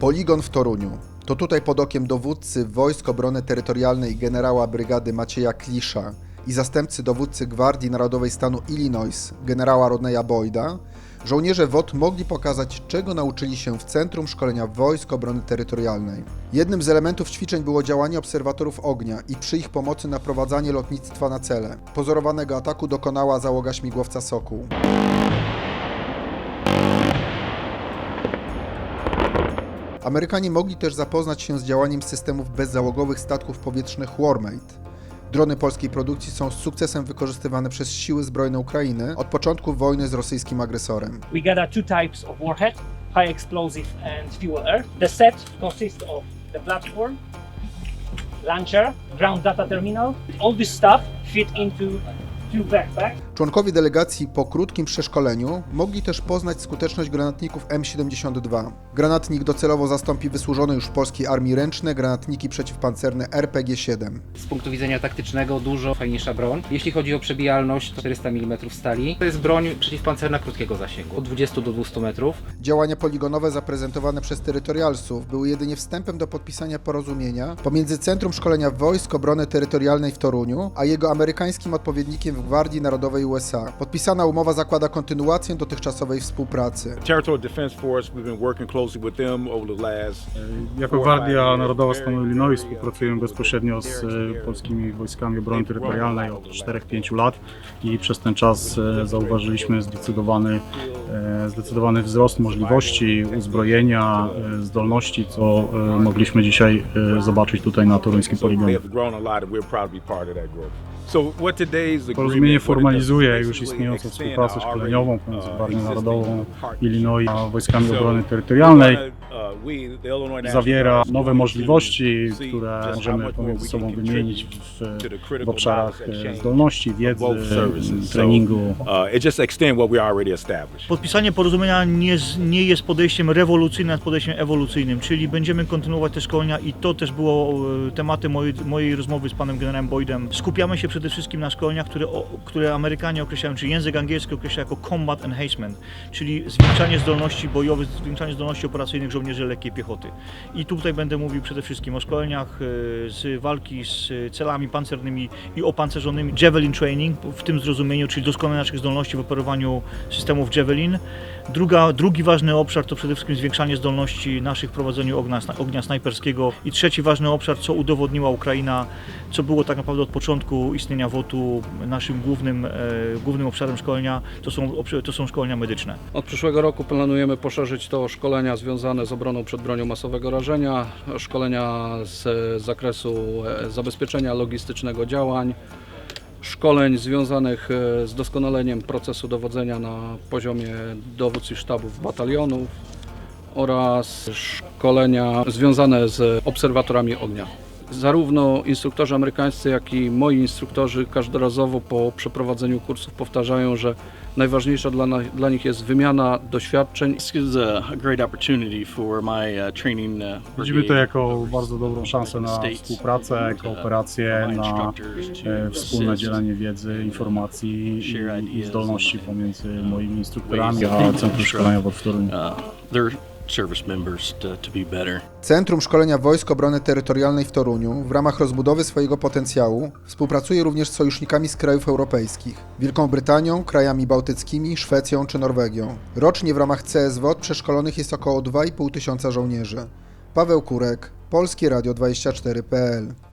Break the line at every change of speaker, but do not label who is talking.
Poligon w Toruniu. To tutaj pod okiem dowódcy Wojsk Obrony Terytorialnej generała brygady Macieja Klisza i zastępcy dowódcy Gwardii Narodowej stanu Illinois generała Rodneya Boyda żołnierze WOT mogli pokazać, czego nauczyli się w Centrum Szkolenia Wojsk Obrony Terytorialnej. Jednym z elementów ćwiczeń było działanie obserwatorów ognia i przy ich pomocy naprowadzanie lotnictwa na cele. Pozorowanego ataku dokonała załoga śmigłowca Sokół. Amerykanie mogli też zapoznać się z działaniem systemów bezzałogowych statków powietrznych Warmate. Drony polskiej produkcji są z sukcesem wykorzystywane przez siły zbrojne Ukrainy od początku wojny z rosyjskim agresorem.
We gather two types of warhead, high explosive and fuel air. The set consists of the platform, launcher, ground data terminal. All this stuff fit into.
Członkowie delegacji po krótkim przeszkoleniu mogli też poznać skuteczność granatników M72. Granatnik docelowo zastąpi wysłużone już w polskiej armii ręczne granatniki przeciwpancerne RPG-7.
Z punktu widzenia taktycznego dużo fajniejsza broń. Jeśli chodzi o przebijalność, to 400 mm stali. To jest broń przeciwpancerna krótkiego zasięgu, od 20 do 200 metrów.
Działania poligonowe zaprezentowane przez terytorialsów były jedynie wstępem do podpisania porozumienia pomiędzy Centrum Szkolenia Wojsk Obrony Terytorialnej w Toruniu, a jego amerykańskim odpowiednikiem w Gwardii Narodowej USA. Podpisana umowa zakłada kontynuację dotychczasowej współpracy.
Territorial Defense Force, we've been working closely with them over the last.
Jako Gwardia Narodowa stanu Illinois współpracujemy bezpośrednio z e, polskimi wojskami obrony terytorialnej od 4-5 lat i przez ten czas e, zauważyliśmy zdecydowany, e, zdecydowany wzrost możliwości uzbrojenia, e, zdolności, co e, mogliśmy dzisiaj e, zobaczyć tutaj na toruńskim poligonie. Porozumienie formalizuje już istniejącą współpracę szkoleniową pomiędzy
existing
Narodową. Illinois a wojskami obrony terytorialnej. Zawiera nowe możliwości, które możemy pomiędzy sobą wymienić w, w obszarach e, zdolności, wiedzy, treningu.
uh.
Podpisanie porozumienia nie, nie jest podejściem rewolucyjnym, ale podejściem ewolucyjnym, czyli będziemy kontynuować te szkolenia i to też było e, tematem mojej, mojej rozmowy z panem generałem Boydem. Skupiamy się przede wszystkim na szkoleniach, które, które Amerykanie określają, czy język angielski określa jako combat enhancement, czyli zwiększanie zdolności bojowych, zwiększanie zdolności operacyjnych żołnierzy lekkiej piechoty. I tutaj będę mówił przede wszystkim o szkoleniach e, z walki z celami pancernymi i opancerzonymi, Javelin Training w tym zrozumieniu, czyli doskonalenie naszych zdolności w operowaniu systemów Javelin. Druga, drugi ważny obszar to przede wszystkim zwiększanie zdolności naszych w prowadzeniu ognia, ognia snajperskiego. I trzeci ważny obszar, co udowodniła Ukraina, co było tak naprawdę od początku istnienia WOT-u naszym głównym, e, głównym obszarem szkolenia, to są, to są szkolenia medyczne.
Od przyszłego roku planujemy poszerzyć to szkolenia związane z obroną przed bronią masowego rażenia, szkolenia z zakresu e, zabezpieczenia logistycznego działań, szkoleń związanych e, z doskonaleniem procesu dowodzenia na poziomie dowódcy sztabów batalionów oraz szkolenia związane z obserwatorami ognia. Zarówno instruktorzy amerykańscy, jak i moi instruktorzy każdorazowo po przeprowadzeniu kursów powtarzają, że najważniejsza dla, dla nich jest wymiana doświadczeń
uh. Uh,
Widzimy to jako bardzo dobrą szansę na współpracę, kooperację,
my
na e, wspólne dzielenie wiedzy, informacji i, zdolności pomiędzy moimi instruktorami a Centrum Szkolenia
service members to, to be better.
Centrum Szkolenia Wojsk Obrony Terytorialnej w Toruniu w ramach rozbudowy swojego potencjału współpracuje również z sojusznikami z krajów europejskich Wielką Brytanią, krajami bałtyckimi, Szwecją czy Norwegią. Rocznie w ramach CSWOT przeszkolonych jest około 2,5 tysiąca żołnierzy. Paweł Kurek, Polskie Radio 24.pl